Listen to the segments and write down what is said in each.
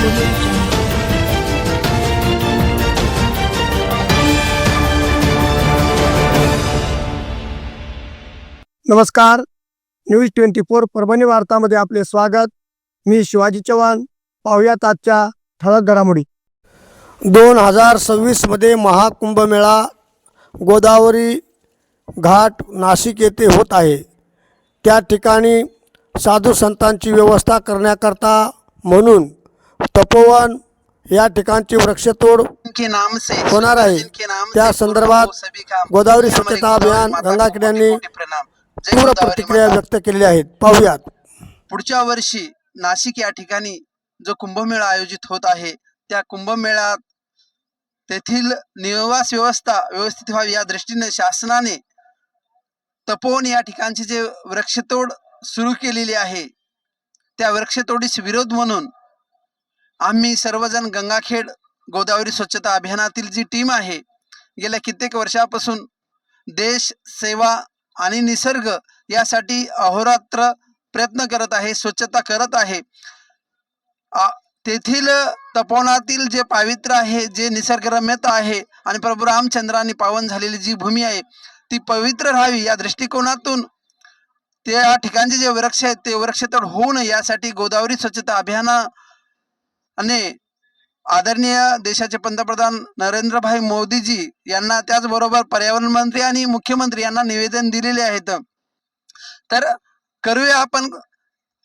नमस्कार. News twenty four Parbhani वार्तामध्ये आपले स्वागत. मी शिवाजी चव्हाण. पाहुयात आजच्या ठळक घडामोडी. दोन हजार सव्वीसमध्ये महाकुंभमेळा गोदावरी घाट नाशिक येथे होत आहे. त्या ठिकाणी साधू संतांची व्यवस्था करण्याकरता म्हणून तपोवन या ठिकाणची वृक्षतोड होणार आहे. त्या संदर्भात का गोदावरी स्वच्छता अभियान जय तीव्र प्रतिक्रिया. व्यक्त केलेल्या आहेत. पाहूयात. पुढच्या वर्षी नाशिक या ठिकाणी जो कुंभमेळा आयोजित होत आहे त्या कुंभमेळ्यात तेथील निवास व्यवस्था व्यवस्थित व्हावी या दृष्टीने शासनाने तपोवन या ठिकाणची जे वृक्षतोड सुरू केलेली आहे त्या वृक्षतोडीस विरोध म्हणून आम्ही सर्वजण गंगाखेड गोदावरी स्वच्छता अभियानातील जी टीम आहे गेल्या कित्येक वर्षापासून देश सेवा आणि निसर्ग यासाठी अहोरात्र प्रयत्न करत आहे स्वच्छता करत आहे. आ- तेथील तपोवनातील जे पावित्र्य आहे जे निसर्गरम्यता आहे आणि प्रभू रामचंद्राने पावन झालेली जी भूमी आहे ती पवित्र राहावी या दृष्टिकोनातून त्या ठिकाणचे जे वृक्ष आहेत ते वृक्षतोड होऊ नये यासाठी गोदावरी स्वच्छता अभियाना आणि आदरणीय देशाचे पंतप्रधान नरेंद्रभाई मोदीजी यांना त्याचबरोबर पर्यावरण मंत्री आणि मुख्यमंत्री यांना निवेदन दिलेले आहेत. तर करूया आपण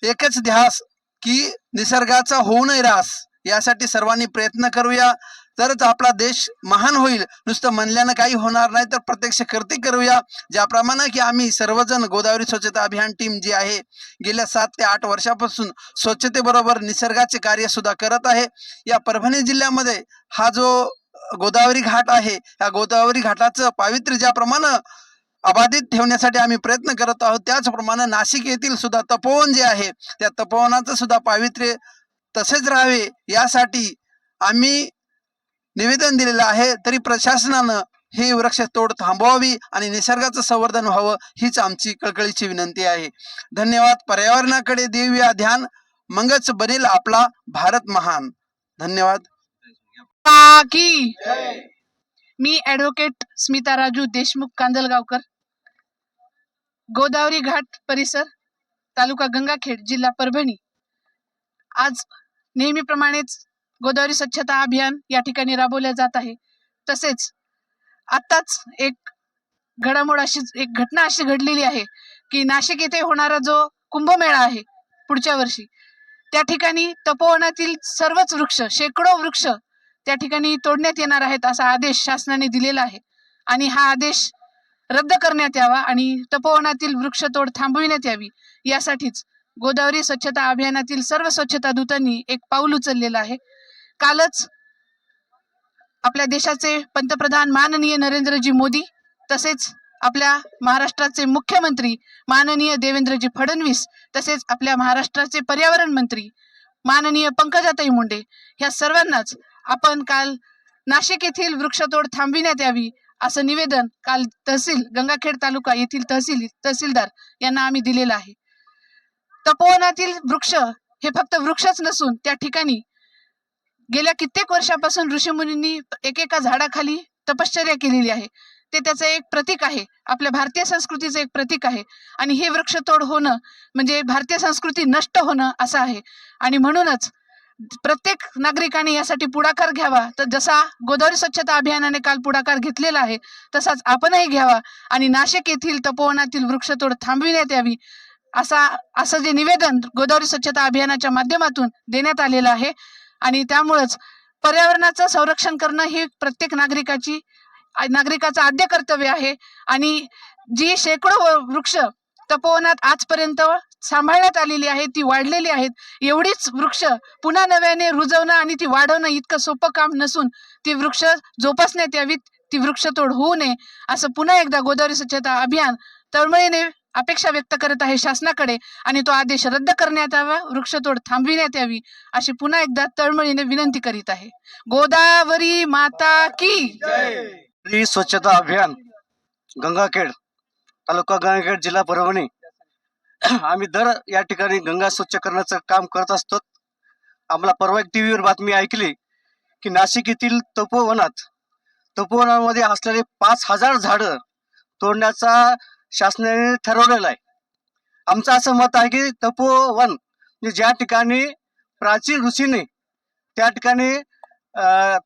एकच ध्यास की निसर्गाचा होऊ नये रास यासाठी सर्वांनी प्रयत्न करूया. तरच आपला देश महान होईल. नुसतं म्हणल्यानं काही होणार नाही तर प्रत्यक्ष कृती करूया. ज्याप्रमाणे की आम्ही सर्वजण गोदावरी स्वच्छता अभियान टीम जी आहे गेल्या सात ते आठ वर्षापासून स्वच्छतेबरोबर निसर्गाचे कार्य सुद्धा करत आहे. या परभणी जिल्ह्यामध्ये हा जो गोदावरी घाट आहे या गोदावरी घाटाचं पावित्र्य ज्याप्रमाणे अबाधित ठेवण्यासाठी आम्ही प्रयत्न करत आहोत त्याचप्रमाणे नाशिक येथील सुद्धा तपोवन जे आहे त्या तपोवनाचं सुद्धा पावित्र्य तसेच राहावे. यासाठी आम्ही निवेदन दिलेलं आहे. तरी प्रशासनानं ही वृक्षतोड थांबवावी आणि निसर्गाचं संवर्धन व्हावं हीच आमची कळकळीची विनंती आहे. धन्यवाद. पर्यावरणाकडे देऊया ध्यान. मगच बनेल आपला भारत महान. धन्यवाद. की मी ऍडव्होकेट स्मिता राजू देशमुख कांदलगावकर. गोदावरी घाट परिसर तालुका गंगाखेड जिल्हा परभणी. आज नेहमीप्रमाणेच गोदावरी स्वच्छता अभियान या ठिकाणी राबवल्या जात आहे. तसेच आत्ताच एक घडामोड अशी एक घटना अशी घडलेली आहे की नाशिक येथे होणारा जो कुंभमेळा आहे पुढच्या वर्षी त्या ठिकाणी तपोवनातील सर्वच वृक्ष शेकडो वृक्ष त्या ठिकाणी तोडण्यात येणार आहेत असा आदेश शासनाने दिलेला आहे. आणि हा आदेश रद्द करण्यात यावा आणि तपोवनातील वृक्षतोड थांबविण्यात यावी यासाठीच गोदावरी स्वच्छता अभियानातील सर्व स्वच्छता दूतांनी एक पाऊल उचललेलं आहे. कालच आपल्या देशाचे पंतप्रधान माननीय नरेंद्रजी मोदी तसेच आपल्या महाराष्ट्राचे मुख्यमंत्री माननीय देवेंद्रजी फडणवीस तसेच आपल्या महाराष्ट्राचे पर्यावरण मंत्री माननीय पंकजाताई मुंडे ह्या सर्वांनाच आपण काल नाशिक येथील वृक्षतोड थांबविण्यात यावी असं निवेदन काल तहसील गंगाखेड तालुका येथील तहसील तहसीलदार यांना आम्ही दिलेलं आहे. तपोवनातील वृक्ष हे फक्त वृक्षच नसून त्या ठिकाणी गेल्या कित्येक वर्षापासून ऋषीमुनींनी एकेका झाडाखाली तपश्चर्या केलेली आहे. ते त्याचं एक प्रतीक आहे. आपल्या भारतीय संस्कृतीचं एक प्रतीक आहे. आणि हे वृक्षतोड होणं म्हणजे भारतीय संस्कृती नष्ट होणं असं आहे. आणि म्हणूनच प्रत्येक नागरिकाने यासाठी पुढाकार घ्यावा. तर जसा गोदावरी स्वच्छता अभियानाने काल पुढाकार घेतलेला आहे तसाच आपणही घ्यावा. आणि नाशिक येथील तपोवनातील वृक्षतोड थांबविण्यात यावी असा असं जे निवेदन गोदावरी स्वच्छता अभियानाच्या माध्यमातून देण्यात आलेलं आहे. आणि त्यामुळंच पर्यावरणाचं संरक्षण करणं ही प्रत्येक नागरिकाची नागरिकाचं आद्य कर्तव्य आहे. आणि जी शेकडो व- वृक्ष तपोवनात आजपर्यंत सांभाळण्यात आलेली आहे ती वाढलेली आहेत एवढीच वृक्ष पुन्हा नव्याने रुजवणं आणि ती वाढवणं इतकं सोपं काम नसून ती वृक्ष जोपासण्यात यावीत ती वृक्षतोड होऊ नये असं पुन्हा एकदा गोदावरी स्वच्छता अभियान तळमळीने अपेक्षा व्यक्त करत आहे शासनाकडे आणि तो आदेश रद्द करण्यात यावा वृक्षतोड थांबविण्यात यावी अशी पुन्हा एकदा तळमळीने विनंती करीत आहे. गोदावरी माता की स्वच्छता अभियान गंगाखेड तालुका गंगाखेड जिल्हा परभणी. आम्ही दर या ठिकाणी गंगा स्वच्छ करण्याचं काम करत असतो. आम्हाला परवा एक टीव्हीवर बातमी ऐकली की नाशिक येथील तपोवनात तपोवनामध्ये असलेले पाच हजार झाडं तोडण्याचा शासनाने ठरवलेलं आहे. आमचं असं मत आहे की तपोवन म्हणजे ज्या ठिकाणी प्राचीन ऋषीने त्या ठिकाणी अं,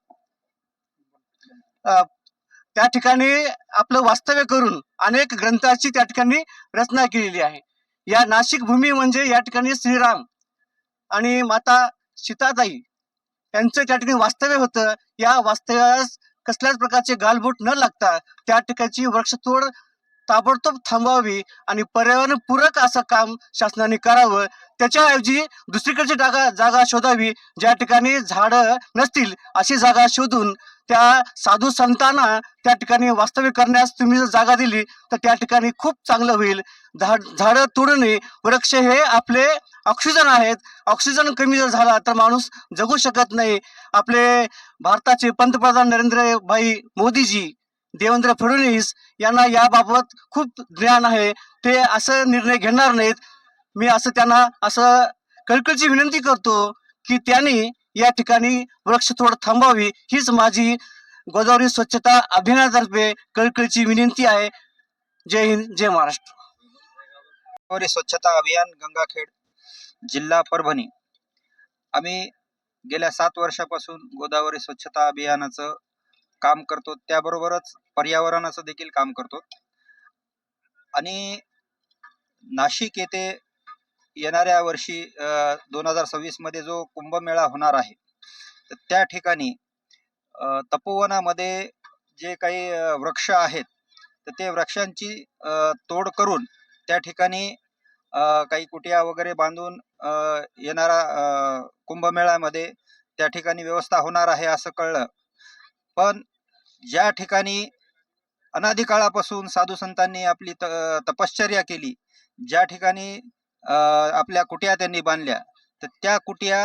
त्या ठिकाणी आपलं वास्तव्य करून अनेक ग्रंथाची त्या ठिकाणी रचना केलेली आहे. या नाशिक भूमी म्हणजे या ठिकाणी श्रीराम आणि माता सीताताई यांचं त्या ठिकाणी वास्तव्य होतं. या वास्तव्यास कसल्याच प्रकारचे गालबोट न लागता त्या ठिकाणची वृक्षतोड ताबडतोब थांबवावी आणि पर्यावरण पूरक असं काम शासनाने करावं. त्याच्याऐवजी दुसरीकडची जागा जागा शोधावी. ज्या ठिकाणी झाडं नसतील अशी जागा शोधून त्या साधू संतांना त्या ठिकाणी वास्तव्य करण्यास तुम्ही जर जागा दिली तर त्या ठिकाणी खूप चांगलं होईल. झाड झाडं तोडणे वृक्ष हे आपले ऑक्सिजन आहेत. ऑक्सिजन कमी जर झाला तर माणूस जगू शकत नाही. आपले भारताचे पंतप्रधान नरेंद्र भाई मोदीजी देवेंद्र फडणवीस यांना याबाबत खूप ज्ञान आहे. ते असं निर्णय घेणार नाहीत. मी असं त्यांना असं कळकळची विनंती करतो की त्यांनी या ठिकाणी वृक्षतोड थांबावी. हीच माझी गोदावरी स्वच्छता अभियानातर्फे कळकळीची विनंती आहे. जय हिंद जय महाराष्ट्र. गोदावरी स्वच्छता अभियान गंगाखेड जिल्हा परभणी. आम्ही गेल्या सात वर्षापासून गोदावरी स्वच्छता अभियानाचं काम करतो त्याबरोबरच पर्यावरणाचं देखील काम करतो. आणि नाशिक येथे येणाऱ्या वर्षी दोन हजार सव्वीसमध्ये जो कुंभमेळा होणार आहे तर त्या ठिकाणी तपोवनामध्ये जे काही वृक्ष आहेत तर ते वृक्षांची तोड करून त्या ठिकाणी काही कुटिया वगैरे बांधून येणारा कुंभमेळ्यामध्ये त्या ठिकाणी व्यवस्था होणार आहे असं कळलं. पण ज्या ठिकाणी अनादिकाळापासून साधू संतांनी आपली त तपश्चर्या केली ज्या ठिकाणी आपल्या कुटिया त्यांनी बांधल्या तर त्या कुटिया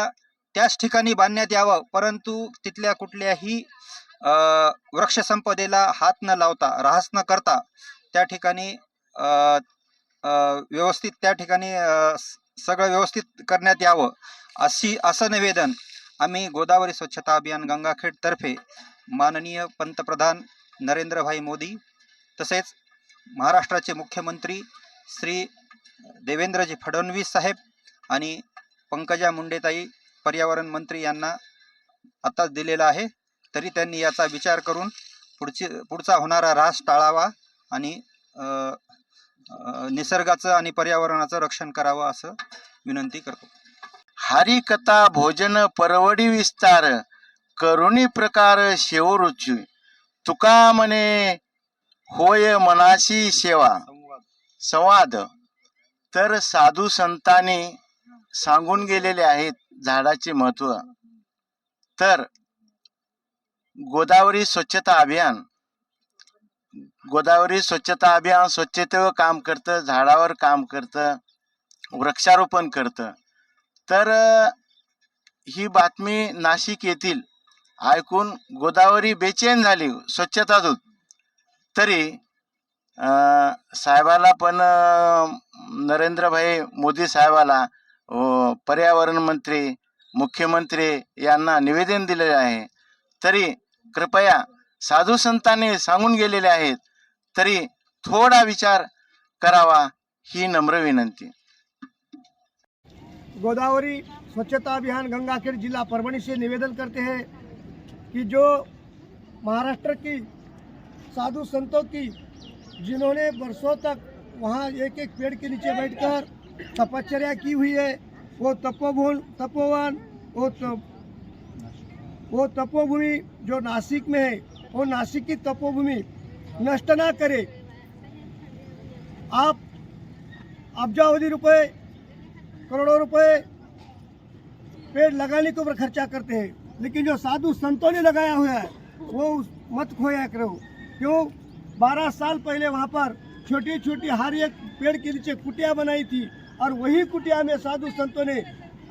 त्याच ठिकाणी बांधण्यात यावं परंतु तिथल्या कुठल्याही वृक्षसंपदेला हात न लावता ऱ्हास न करता त्या ठिकाणी व्यवस्थित त्या ठिकाणी सगळं व्यवस्थित करण्यात यावं अशी असं निवेदन आम्ही गोदावरी स्वच्छता अभियान गंगाखेड तर्फे माननीय पंतप्रधान नरेंद्रभाई मोदी तसेच महाराष्ट्राचे मुख्यमंत्री श्री देवेंद्रजी फडणवीस साहेब आणि पंकजा मुंडेताई पर्यावरण मंत्री यांना आताच दिलेला आहे. तरी त्यांनी याचा विचार करून पुढची पुढचा होणारा ऱ्हास टाळावा आणि निसर्गाचं आणि पर्यावरणाचं रक्षण करावं असं विनंती करतो. हरिकथा भोजन परवडी विस्तार करुणी प्रकार शेवरुची. तुका म्हणे होय मनाशी सेवा. संवाद. तर साधू संतांनी सांगून गेलेले आहेत झाडाचे महत्त्व. तर गोदावरी स्वच्छता अभियान. गोदावरी स्वच्छता अभियान स्वच्छतेवर काम करतं झाडावर काम करतं वृक्षारोपण करतं. तर ही बातमी नाशिक येथील ऐकून गोदावरी बेचैन झाली स्वच्छता दूत. तरी साहेबाला पण नरेंद्रभाई मोदी साहेबाला पर्यावरण मंत्री मुख्यमंत्री यांना निवेदन दिलेले आहे. तरी कृपया साधू संतांनी सांगून गेलेले आहेत. तरी थोडा विचार करावा ही नम्र विनंती. गोदावरी स्वच्छता अभियान गंगाखेड़ जिला परभणी से निवेदन करते हैं कि जो महाराष्ट्र की साधु संतों की जिन्होंने बरसों तक वहाँ एक एक पेड़ के नीचे बैठकर तपश्चर्या की हुई है वो तपोभून तपोवन वो तो, वो तपोभूमि जो नासिक में है वो नासिक की तपोभूमि नष्ट ना करे। आप अब्जावधि रुपए करोड़ों रुपए पेड़ लगाने के ऊपर खर्चा करते हैं। लेकिन जो साधु संतों ने लगाया हुआ है, वो मत खोया करो। क्यों? बारह साल पहले वहाँ पर छोटी छोटी हर एक पेड़ के नीचे कुटिया बनाई थी और वही कुटिया में साधु संतों ने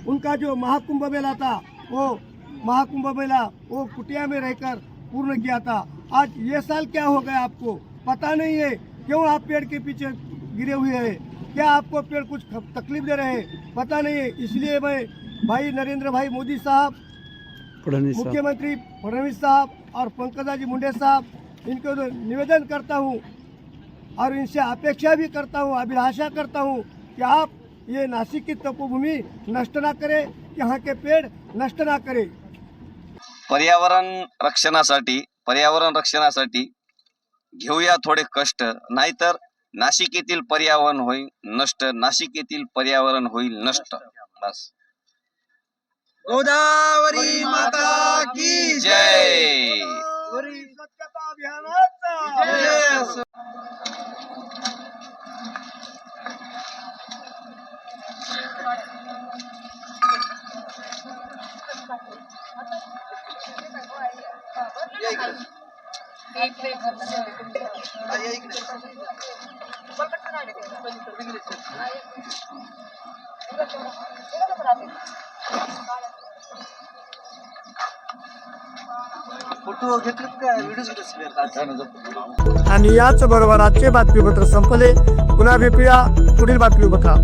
उनका जो महाकुंभ मेला था, वो महाकुंभ मेला, वो कुटिया में रहकर पूर्ण किया था। आज ये साल क्या हो गया आपको? पता नहीं है। क्यों आप पेड़ के पीछे गिरे हुए हैं? क्या आपको पेड़ कुछ तकलीफ़ दे रहे हैं? पता नहीं है। इसलिए मैं भाई नरेंद्र भाई मोदी साहब मुख्यमंत्री फडणवीस साहब और पंकजा जी मुंडे साहब इनको तो निवेदन करता हूँ और इनसे अपेक्षा भी करता हूँ अभिलाषा करता हूँ कि आप ये नासिक की तपोभूमि नष्ट ना करें यहाँ के पेड़ नष्ट ना करें। पर्यावरण रक्षणासाठी पर्यावरण रक्षणासाठी घेऊया थोडे कष्ट नाहीतर नाशिक येथील पर्यावरण होईल नष्ट नाशिक येथील पर्यावरण होईल नष्ट बस. गोदावरी माता की जय। स्वच्छता अभियानाचा जय। आणि याच बरोबर आजचे बातमीपत्र संपले. पुन्हा भेटूया पुढील बातमीपत्रात